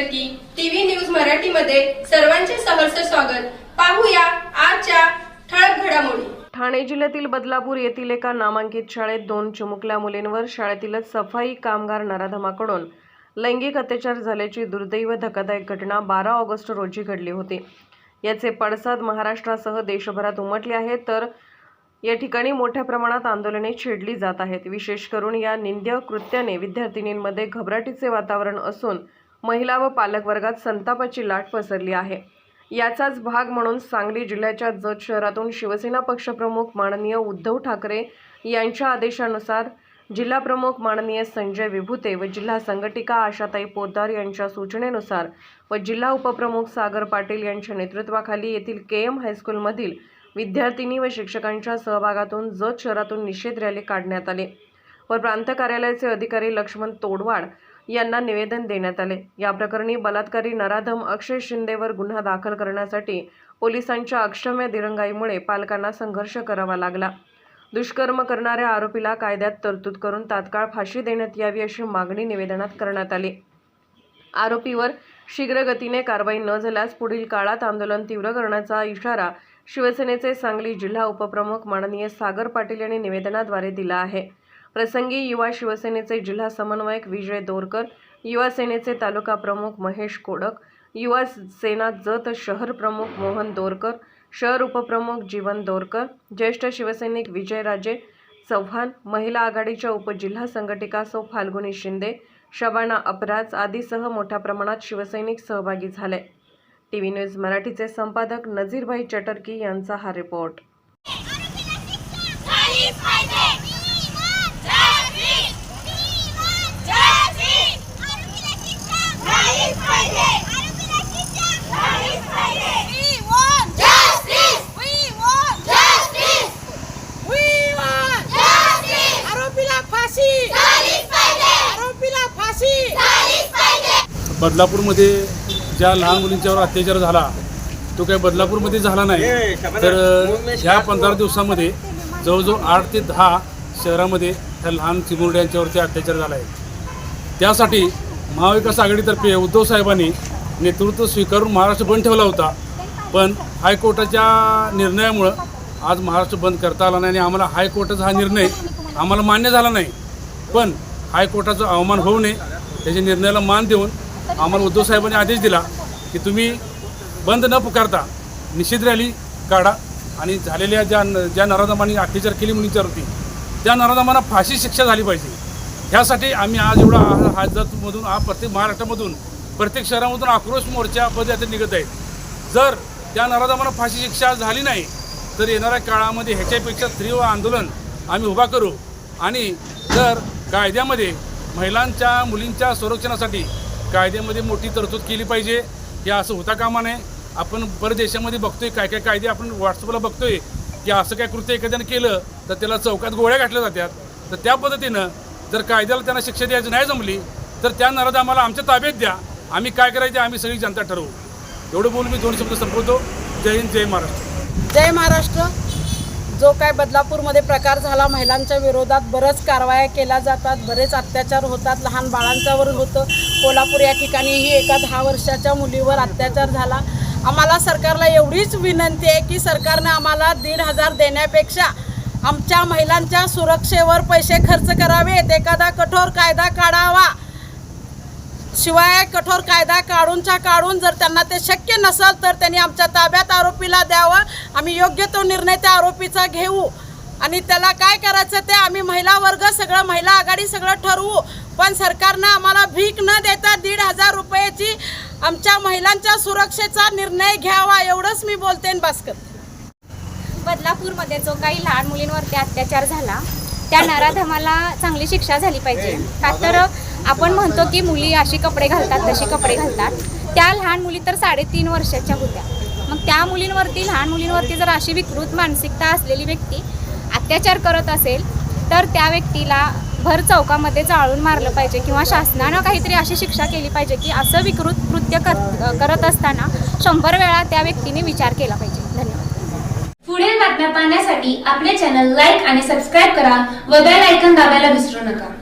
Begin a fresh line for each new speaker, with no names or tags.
की TV news मराठीमध्ये सर्वांचे सहर्ष स्वागत. पाहूया आजच्या ठळक घडामोडी.
ठाणे जिल्ह्यातील बदलापूर येथील एका नामांकित शाळेत दोन चिमुकल्या मुलींवर शाळेतीलच सफाई कामगार नराधमाकडून लैंगिक अत्याचार झाल्याची दुर्दैव धक्कादायक घटना बारा ऑगस्ट रोजी घडली होती. याचे पडसाद महाराष्ट्रासह देशभरात उमटले आहेत तर या ठिकाणी मोठ्या प्रमाणात आंदोलने छेडली जात आहेत. विशेष करून या निंद्य कृत्याने विद्यार्थिनींमध्ये घबराटीचे वातावरण असून महिला व पालक वर्गात संतापाची लाट पसरली आहे. याचाच भाग म्हणून सांगली जिल्ह्याच्या जत शहरातून शिवसेना पक्षप्रमुख माननीय उद्धव ठाकरे यांच्या आदेशानुसार जिल्हाप्रमुख माननीय संजय विभूते व जिल्हा संघटिका आशाताई पोद्दार यांच्या सूचनेनुसार व जिल्हा उपप्रमुख सागर पाटील यांच्या नेतृत्वाखाली येथील के एम हायस्कूलमधील विद्यार्थिनी व शिक्षकांच्या सहभागातून जत शहरातून निषेध रॅली काढण्यात आले. व प्रांत कार्यालयाचे अधिकारी लक्ष्मण तोडवाड यांना निवेदन देण्यात आले. या प्रकरणी बलात्कारी नराधम अक्षय शिंदेवर गुन्हा दाखल करण्यासाठी पोलिसांच्या अक्षम्य दिरंगाईमुळे पालकांना संघर्ष करावा लागला. दुष्कर्म करणाऱ्या आरोपीला कायद्यात तरतूद करून तात्काळ फाशी देण्यात यावी अशी मागणी निवेदनात करण्यात आली. आरोपीवर शीघ्रगतीने कारवाई न झाल्यास पुढील काळात आंदोलन तीव्र करण्याचा इशारा शिवसेनेचे सांगली जिल्हा उपप्रमुख माननीय सागर पाटील यांनी निवेदनाद्वारे दिला आहे. प्रसंगी युवा शिवसेनेचे जिल्हा समन्वयक विजय दोरकर युवा सेनेचे तालुका प्रमुख महेश कोडक युवा सेना जत शहर प्रमुख मोहन दोरकर शहर उपप्रमुख जीवन दोरकर ज्येष्ठ शिवसैनिक विजयराजे चव्हाण महिला आघाडीच्या उपजिल्हा संघटिका सौ फाल्गुनी शिंदे शबाना अपराज आदीसह मोठ्या प्रमाणात शिवसैनिक सहभागी झाले. टी व्ही न्यूज मराठीचे संपादक नझीरभाई चटर्की यांचा हा रिपोर्ट.
बदलापूरमध्ये ज्या लहान मुलींच्यावर अत्याचार झाला तो काही बदलापूरमध्ये झाला नाही. तर ह्या पंधरा दिवसामध्ये जवळजवळ आठ ते दहा शहरामध्ये ह्या लहान चिमुरड्यांच्यावरती अत्याचार झाला आहे. त्यासाठी महाविकास आघाडीतर्फे उद्धव साहेबांनी नेतृत्व स्वीकारून महाराष्ट्र बंद ठेवला होता. पण हायकोर्टाच्या निर्णयामुळं आज महाराष्ट्र बंद करता आला नाही आणि आम्हाला हायकोर्टाचा हा निर्णय आम्हाला मान्य झाला नाही. पण हायकोर्टाचा अवमान होऊ नये त्याच्या निर्णयाला मान देऊन आम्हाला उद्धव साहेबांनी आदेश दिला की तुम्ही बंद न पुकारता निषेध रॅली काढा. आणि झालेल्या ज्या ज्या नराधमांनी अत्याचार केली मुलींच्यावरती त्या नराधमांना फाशी शिक्षा झाली पाहिजे. ह्यासाठी आम्ही आज एवढा हा- जतमधून हा प्रत्येक महाराष्ट्रामधून प्रत्येक शहरामधून आक्रोश मोर्चा पदयात्रा निघत आहेत. जर त्या नराधमांना फाशी शिक्षा झाली नाही तर येणाऱ्या काळामध्ये ह्याच्यापेक्षा तीव्र आंदोलन आम्ही उभा करू. आणि जर कायद्यामध्ये महिलांच्या मुलींच्या संरक्षणासाठी कायद्यामध्ये मोठी तरतूद केली पाहिजे. हे असं होता कामा नये. आपण परदेशामध्ये बघतोय काय काय कायदे आपण व्हॉट्सअपला बघतोय की असं काय कृत्य एखाद्यानं केलं तर त्याला चौकात गोळ्या घातल्या जातात. तर त्या पद्धतीनं जर कायद्याला त्यांना शिक्षा द्यायची नाही जमली तर त्या नराद आम्हाला आमच्या ताब्यात द्या. आम्ही काय करायचं आम्ही सगळी जनता ठरवू. एवढं बोलून मी दोन शब्द संपवतो. जय हिंद जय महाराष्ट्र.
जय महाराष्ट्र. जो काय बदलापूरमध्ये प्रकार झाला महिलांच्या विरोधात बरंच कारवाया केल्या जातात बरेच अत्याचार होतात. लहान बाळांच्यावर होतं. कोल्हापूर या ठिकाणीही एका दहा वर्षाच्या मुलीवर अत्याचार झाला. आम्हाला सरकारला एवढीच विनंती आहे की सरकारने आम्हाला दीड हजार देण्यापेक्षा आमच्या महिलांच्या सुरक्षेवर पैसे खर्च करावेत. एखादा कठोर कायदा काढावा. शिवाय कठोर कायदा काढूनच्या काढून जर त्यांना ते शक्य नसेल तर त्यांनी आमच्या ताब्यात आरोपीला द्यावं. आम्ही योग्य तो निर्णय त्या आरोपीचा घेऊ. आणि त्याला काय करायचं ते आम्ही महिला वर्ग सगळं महिला आघाडी सगळं ठरवू. पण सरकारनं आम्हाला भीक न देता दीड हजार रुपयाची आमच्या महिलांच्या सुरक्षेचा निर्णय घ्यावा एवढंच मी बोलते बस करते
बदलापूरमध्ये जो काही लहान मुलींवरती अत्याचार झाला त्या नराधमाला चांगली शिक्षा झाली पाहिजे. का तर आपण म्हणतो की मुली अशी कपडे घालतात तशी कपडे घालतात. त्या लहान मुली तर साडेतीन वर्षाच्या होत्या. मग त्या मुलींवरती लहान मुलींवरती जर अशी विकृत मानसिकता असलेली व्यक्ती अत्याचार करत असेल तर त्या व्यक्तीला भर चौकामध्ये जाळून मारलं पाहिजे किंवा शासनानं काहीतरी अशी शिक्षा केली पाहिजे की असं विकृत कृत्य कर करत असताना शंभर वेळा त्या व्यक्तीने विचार केला पाहिजे. धन्यवाद.
पुढील बातम्या पाहण्यासाठी आपले चॅनल लाईक आणि सबस्क्राईब करा व बेल ऐकन दाबायला विसरू नका.